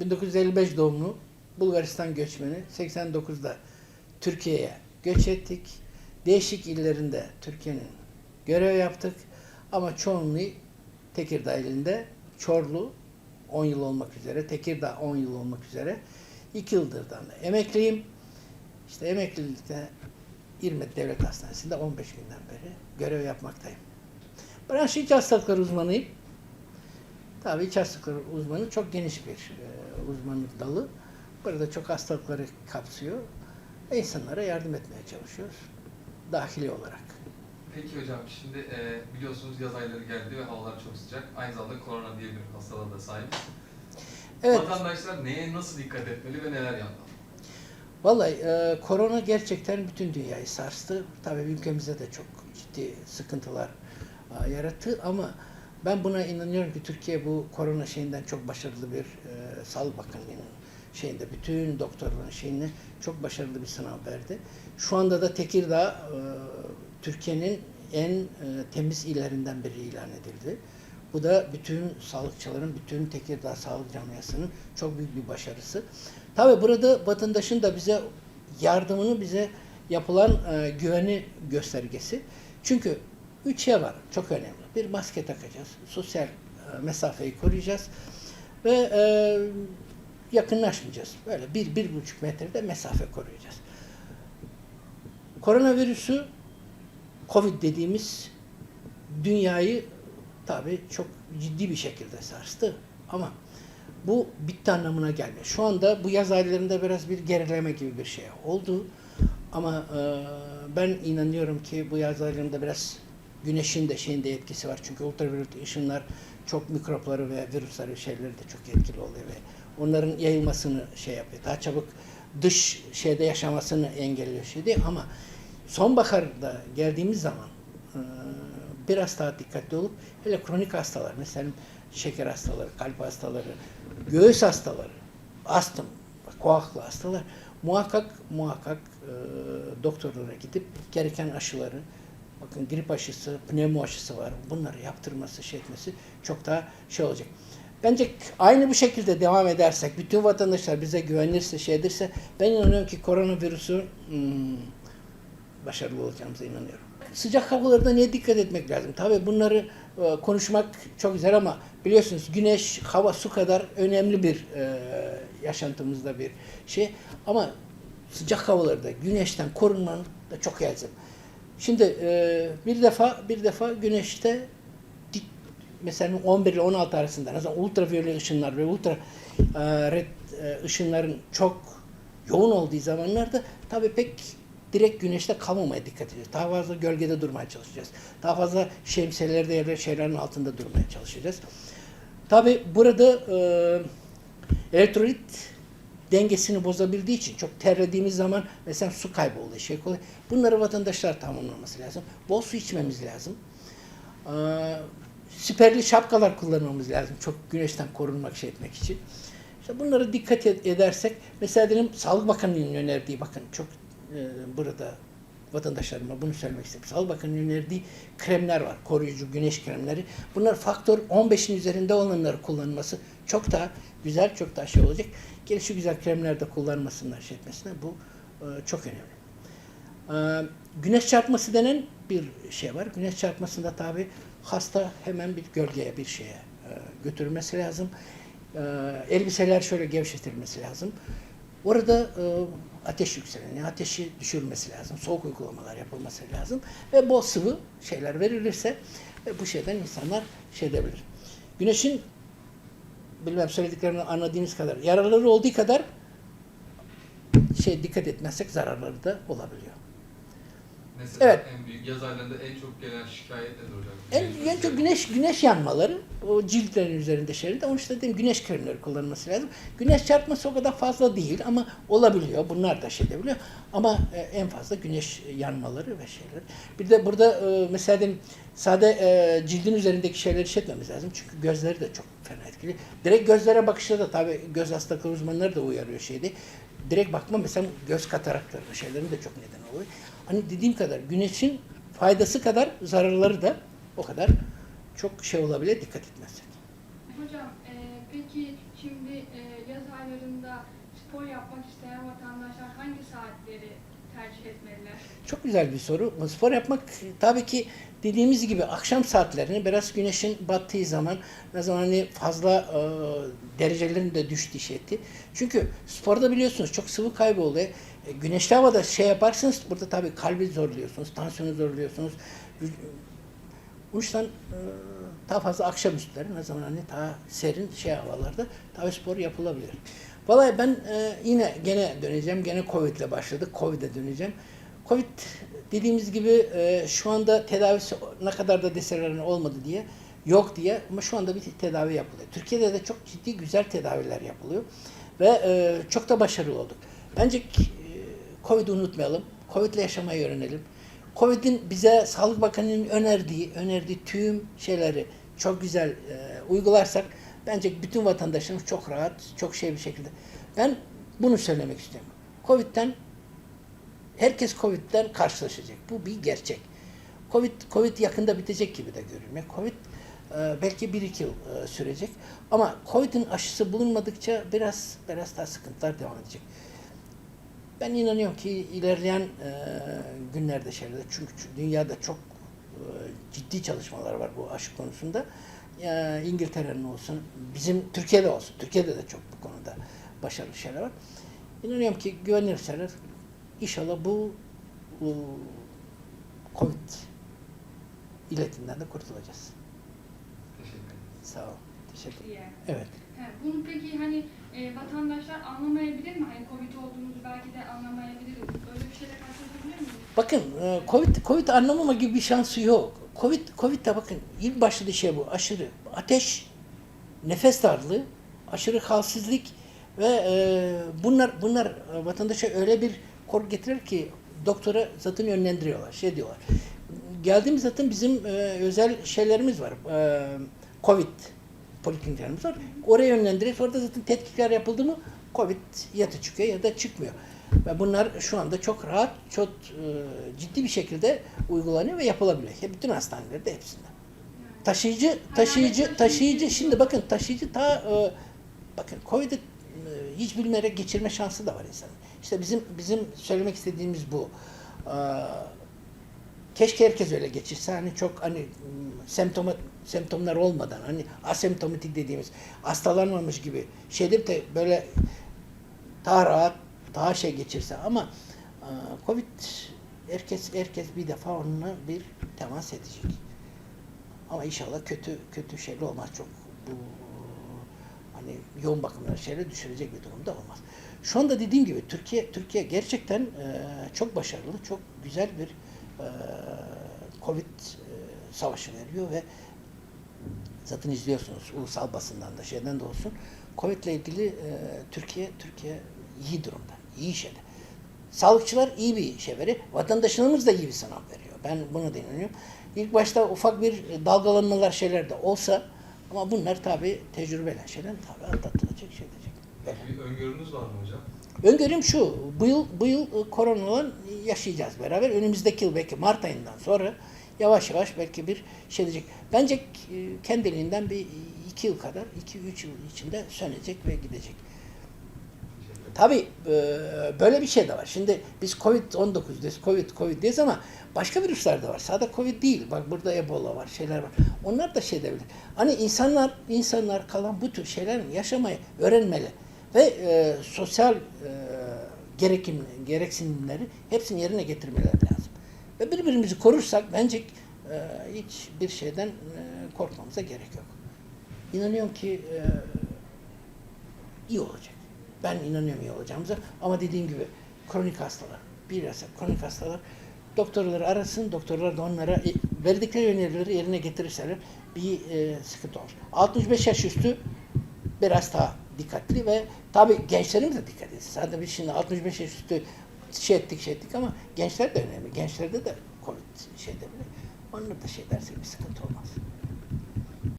1955 doğumlu Bulgaristan göçmeni 89'da Türkiye'ye göç ettik. Değişik illerinde Türkiye'nin görev yaptık. Ama çoğunluğu Tekirdağ ilinde Çorlu 10 yıl olmak üzere, Tekirdağ 10 yıl olmak üzere 2 yıldırdan da emekliyim. İşte emeklilikte İrmet Devlet Hastanesi'nde 15 günden beri görev yapmaktayım. Branş iç hastalıkları uzmanıyım. Tabii iç hastalıkları uzmanı çok geniş bir e, uzmanlık dalı. Burada çok hastalıkları kapsıyor. Ve insanlara yardım etmeye çalışıyoruz. Dahili olarak. Peki hocam şimdi e, biliyorsunuz yaz ayları geldi ve havalar çok sıcak. Aynı zamanda korona diye bir hastalığa da sahip. Evet, Vatandaşlar neye nasıl dikkat etmeli ve neler yapmalı? vallahi e, korona gerçekten bütün dünyayı sarstı. Tabii ülkemizde de çok ciddi sıkıntılar e, yarattı ama ben buna inanıyorum ki Türkiye bu korona şeyinden çok başarılı bir e, Sağlık Bakanlığı'nın şeyinde bütün doktorların şeyine çok başarılı bir sınav verdi. Şu anda da Tekirdağ e, Türkiye'nin en e, temiz illerinden biri ilan edildi. Bu da bütün sağlıkçıların, bütün Tekirdağ Sağlık Camiası'nın çok büyük bir başarısı. Tabii burada vatandaşın da bize yardımını, bize yapılan e, güveni göstergesi. Çünkü üç şey var çok önemli. Bir maske takacağız, sosyal e, mesafeyi koruyacağız ve e, yakınlaşmayacağız. Böyle bir, bir buçuk metrede mesafe koruyacağız. Koronavirüsü, Covid dediğimiz dünyayı tabii çok ciddi bir şekilde sarstı. Ama bu bitti anlamına gelmiyor. Şu anda bu yaz aylarında biraz bir gerileme gibi bir şey oldu. Ama e, ben inanıyorum ki bu yaz aylarında biraz güneşin de şeyin de etkisi var. Çünkü ultraviyolot ışınlar çok mikropları ve virüsleri şeyleri de çok etkili oluyor ve onların yayılmasını şey yapıyor. Daha çabuk dış şeyde yaşamasını engelliyor şey değil ama sonbaharda geldiğimiz zaman biraz daha dikkatli olup hele kronik hastalar mesela şeker hastaları, kalp hastaları, göğüs hastaları, astım, koaklı hastalar muhakkak muhakkak e, doktorlara gidip gereken aşıları bakın grip aşısı, pneumo aşısı var. Bunları yaptırması, şey etmesi çok daha şey olacak. Bence aynı bu şekilde devam edersek, bütün vatandaşlar bize güvenirse, şey edirse ben inanıyorum ki koronavirüsü hmm, başarılı olacağımıza inanıyorum. Sıcak havalarda niye dikkat etmek lazım? Tabii bunları e, konuşmak çok güzel ama biliyorsunuz güneş, hava, su kadar önemli bir e, yaşantımızda bir şey. Ama sıcak havalarda güneşten korunmanın da çok elzem. Şimdi e, bir defa bir defa güneşte dik, mesela 11 ile 16 arasında mesela ultraviyole ışınlar ve ultra e, red e, ışınların çok yoğun olduğu zamanlarda tabii pek direkt güneşte kalmamaya dikkat edeceğiz. Daha fazla gölgede durmaya çalışacağız. Daha fazla şemsiyelerde ya da şeylerin altında durmaya çalışacağız. Tabii burada e, elektrolit dengesini bozabildiği için çok terlediğimiz zaman mesela su kaybı oluyor, şey oluyor. Bunları vatandaşlar tamamlaması lazım. Bol su içmemiz lazım. Ee, siperli şapkalar kullanmamız lazım. Çok güneşten korunmak şey etmek için. İşte bunlara dikkat ed- edersek mesela benim Sağlık Bakanlığı'nın önerdiği bakın çok e, burada vatandaşlarıma bunu söylemek istedim. Sağlık Bakanlığı'nın önerdiği kremler var. Koruyucu güneş kremleri. Bunlar faktör 15'in üzerinde olanları kullanması çok daha güzel, çok daha şey olacak. Gelişi güzel kremler de kullanmasınlar şey etmesine bu e, çok önemli. E, güneş çarpması denen bir şey var. Güneş çarpmasında tabi hasta hemen bir gölgeye bir şeye e, götürülmesi lazım. E, elbiseler şöyle gevşetilmesi lazım. Orada e, ateş yükseleni, ateşi düşürmesi lazım. Soğuk uygulamalar yapılması lazım. Ve bol sıvı şeyler verilirse e, bu şeyden insanlar şey edebilir. Güneşin bilmem söylediklerini anladığınız kadar yararları olduğu kadar şey dikkat etmezsek zararları da olabiliyor. Mesela Evet. en büyük yaz aylarında en çok gelen şikayet nedir hocam? En, en çok güneş güneş yanmaları o ciltlerin üzerinde de onun için dedim güneş kremleri kullanılması lazım. Güneş çarpması o kadar fazla değil ama olabiliyor. Bunlar da şey edebiliyor. Ama e, en fazla güneş yanmaları ve şeyler. Bir de burada e, mesela dedim, sade e, cildin üzerindeki şeyleri işletmemiz lazım. Çünkü gözleri de çok fena etkili. Direkt gözlere bakışta da tabii göz hastalıkları uzmanları da uyarıyor şeydi. Direkt bakma mesela göz katarakları şeylerin de çok neden oluyor. Hani dediğim kadar güneşin faydası kadar zararları da o kadar çok şey olabilir dikkat etmezsek. Hocam, e, peki Şimdi e, yaz aylarında spor yapmak isteyen vatandaşlar hangi saatleri tercih etmeliler? Çok güzel bir soru. Spor yapmak tabii ki dediğimiz gibi akşam saatlerini biraz güneşin battığı zaman ne zaman hani fazla e, derecelerin de düştüğü şey etti. Çünkü sporda biliyorsunuz çok sıvı kaybı oluyor. E, güneşli havada şey yaparsanız burada tabii kalbi zorluyorsunuz, tansiyonu zorluyorsunuz. Bu yüzden e, daha fazla akşamüstleri ne zaman hani daha serin şey havalarda tabii spor yapılabilir. Vallahi ben e, yine gene döneceğim. Gene Covid'le başladık. Covid'e döneceğim. Covid dediğimiz gibi e, şu anda tedavisi ne kadar da deseler olmadı diye yok diye ama şu anda bir tedavi yapılıyor. Türkiye'de de çok ciddi güzel tedaviler yapılıyor ve e, çok da başarılı olduk. Bence e, Covid'i unutmayalım. Covid'le yaşamayı öğrenelim. Covid'in bize Sağlık Bakanı'nın önerdiği, önerdiği tüm şeyleri çok güzel e, uygularsak bence bütün vatandaşlarımız çok rahat, çok şey bir şekilde. Ben bunu söylemek istiyorum. Covid'den herkes Covid'den karşılaşacak. Bu bir gerçek. Covid Covid yakında bitecek gibi de görünüyor. Covid e, belki bir iki yıl e, sürecek. Ama Covid'in aşısı bulunmadıkça biraz biraz daha sıkıntılar devam edecek. Ben inanıyorum ki ilerleyen e, günlerde şeylerde çünkü dünyada çok e, ciddi çalışmalar var bu aşı konusunda. E, İngiltere'nin olsun, bizim Türkiye'de olsun. Türkiye'de de çok bu konuda başarılı şeyler var. İnanıyorum ki güvenirseler inşallah bu, bu Covid iletinden de kurtulacağız. Teşekkür ederim. Sağ ol. Diye. Evet. He, bunu peki hani e, vatandaşlar anlamayabilir mi? Hani Covid olduğunuzu belki de anlamayabilir. Öyle bir şeyle karşılaşabilir miyiz? Bakın e, Covid Covid anlamama gibi bir şansı yok. Covid Covid'de bakın ilk başladığı şey bu. Aşırı ateş, nefes darlığı, aşırı halsizlik ve e, bunlar bunlar e, vatandaşa öyle bir korku getirir ki doktora zaten yönlendiriyorlar. Şey diyorlar. Geldiğimiz zaten bizim e, özel şeylerimiz var. E, Covid polikliniklerimiz var. Oraya yönlendiriyoruz. Orada zaten tetkikler yapıldı mı Covid ya da çıkıyor ya da çıkmıyor. Ve bunlar şu anda çok rahat, çok e, ciddi bir şekilde uygulanıyor ve yapılabiliyor. Hep bütün hastanelerde hepsinde. Taşıyıcı, taşıyıcı, taşıyıcı. Şimdi bakın taşıyıcı ta e, bakın Covid'i e, hiç bilmeyerek geçirme şansı da var insanın. İşte bizim bizim söylemek istediğimiz bu. E, keşke herkes öyle geçirse. Hani çok hani semptoma, semptomlar olmadan hani asemptomatik dediğimiz hastalanmamış gibi şeyde de böyle daha rahat, daha şey geçirse ama Covid herkes herkes bir defa onunla bir temas edecek. Ama inşallah kötü kötü şeyler olmaz çok. Bu hani yoğun bakımlar şeyler düşürecek bir durumda olmaz. Şu anda dediğim gibi Türkiye Türkiye gerçekten e, çok başarılı, çok güzel bir Covid e, savaşı veriyor ve zaten izliyorsunuz ulusal basından da şeyden de olsun. Covid ile ilgili e, Türkiye Türkiye iyi durumda, iyi şeyde. Sağlıkçılar iyi bir şey veriyor. Vatandaşlarımız da iyi bir sınav veriyor. Ben bunu da inanıyorum. İlk başta ufak bir dalgalanmalar şeyler de olsa ama bunlar tabi tecrübeyle şeyler tabi atlatılacak şey diyecek. Bir öngörünüz var mı hocam? Öngörüm şu, bu yıl, bu yıl e, koronadan yaşayacağız beraber. Önümüzdeki yıl belki Mart ayından sonra yavaş yavaş belki bir şey diyecek. Bence e, kendiliğinden bir iki yıl kadar, iki üç yıl içinde sönecek ve gidecek. Tabii e, böyle bir şey de var. Şimdi biz Covid-19 diyoruz, Covid, Covid diyoruz ama başka virüsler de var. Sadece Covid değil. Bak burada Ebola var, şeyler var. Onlar da şey debilir. Hani insanlar, insanlar kalan bu tür şeylerin yaşamayı öğrenmeli. Ve e, sosyal e, gerekim, gereksinimleri hepsini yerine getirmeleri lazım. Ve birbirimizi korursak bence e, hiçbir şeyden e, korkmamıza gerek yok. İnanıyorum ki e, iyi olacak. Ben inanıyorum iyi olacağımıza. Ama dediğim gibi kronik hastalar, bilhassa kronik hastalar doktorları arasın, doktorlar da onlara e, verdikleri önerileri yerine getirirseler bir e, sıkıntı olur. 65 yaş üstü biraz daha dikkatli ve tabi gençlerimiz de dikkat etsin. Sadece biz şimdi 65 yaş üstü şey ettik şey ettik ama gençler de önemli. Gençlerde de Covid şeyde bile. Onlar da şey derse bir sıkıntı olmaz.